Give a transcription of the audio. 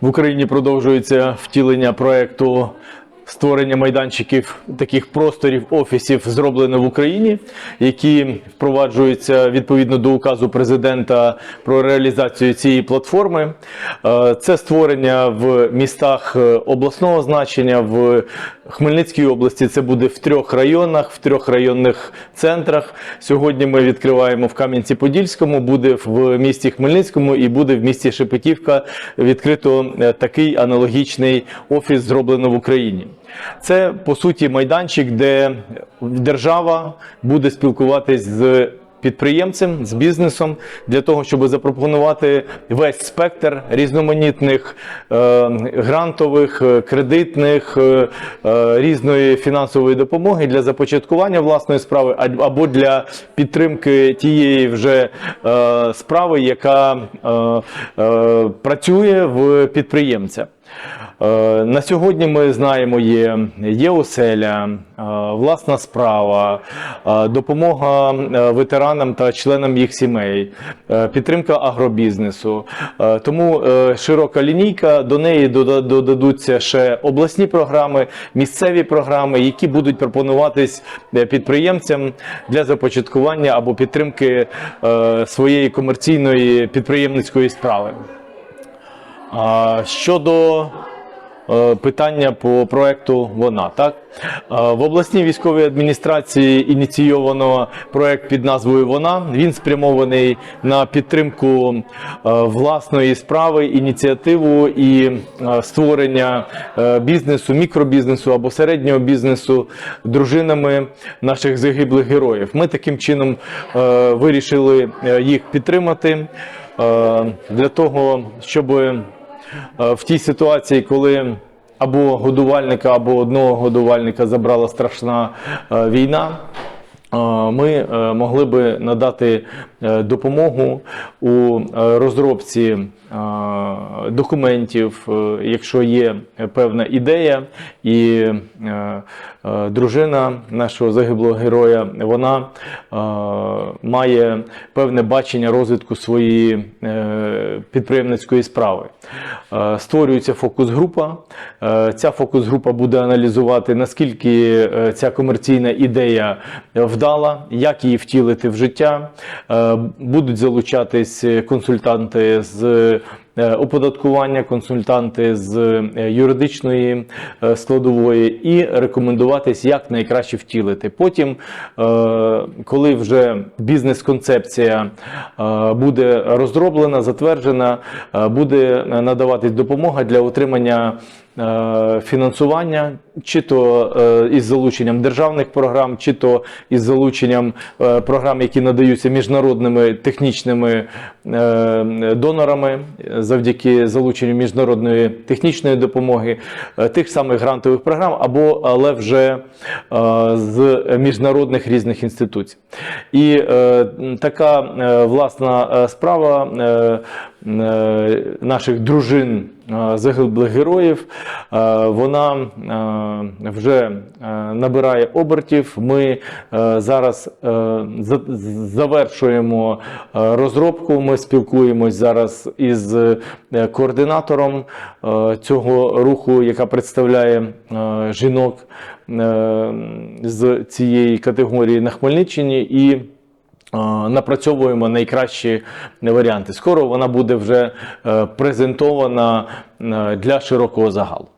В Україні продовжується втілення проекту створення майданчиків таких просторів офісів зроблено в Україні, які впроваджуються відповідно до указу президента про реалізацію цієї платформи. Е, Це створення в містах е, обласного значення в Хмельницькій області. Це буде в трьох районах, в трьох районних центрах. Сьогодні ми відкриваємо в Кам'янці-Подільському, буде в місті Хмельницькому і буде в місті Шепетівка відкрито е, такий аналогічний офіс зроблено в Україні. Це по суті майданчик, де держава буде спілкуватись з підприємцем, з бізнесом для того, щоб запропонувати весь спектр різноманітних е, грантових, е, кредитних, е, е, різної фінансової допомоги для започаткування власної справи або для підтримки тієї вже е, справи, яка е, е, працює в підприємця. Е, На сьогодні ми знаємо, є, є оселя, е, власна справа, е, допомога ветеранам та членам їх сімей, підтримка агробізнесу. Тому широка лінійка, до неї додадуться ще обласні програми, місцеві програми, які будуть пропонуватись підприємцям для започаткування або підтримки своєї комерційної підприємницької справи. Щодо питання по проекту вона так Е, в обласній військовій адміністрації ініційовано проект під назвою Вона. Він спрямований на підтримку е, власної справи, ініціативу і е, створення е, бізнесу, мікробізнесу або середнього бізнесу дружинами наших загиблих героїв. Ми таким чином е, вирішили е, їх підтримати е, для того, щоб е, в тій ситуації, коли або годувальника, або одного годувальника забрала страшна е, війна. е, Ми е, могли би надати е, допомогу у е, розробці е, документів, е, якщо є певна ідея, і е, е, дружина нашого загиблого героя, вона має певне бачення розвитку своєї підприємницької справи. Створюється фокус-група. Ця фокус-група буде аналізувати, наскільки ця комерційна ідея вдала, як її втілити в життя. Будуть залучатись консультанти з оподаткування, консультанти з е, юридичної е, складової і рекомендуватись, як найкраще втілити. Потім, е, коли вже бізнес-концепція е, буде розроблена, затверджена, е, буде надаватись допомога для отримання е, фінансування, чи то е, із залученням державних програм, чи то із залученням е, програм, які надаються міжнародними технічними е, донорами завдяки залученню міжнародної технічної допомоги, е, тих самих грантових програм, або але вже е, з міжнародних різних інституцій. І е, така е, власна е, справа е, е, наших дружин е, загиблих героїв, е, вона е, вже е, набирає обертів. Ми е, зараз е, завершуємо е, розробку. Ми спілкуємось зараз із е, координатором е, цього руху, яка представляє е, жінок е, з цієї категорії на Хмельниччині. І е, напрацьовуємо найкращі варіанти. Скоро вона буде вже е, презентована е, для широкого загалу.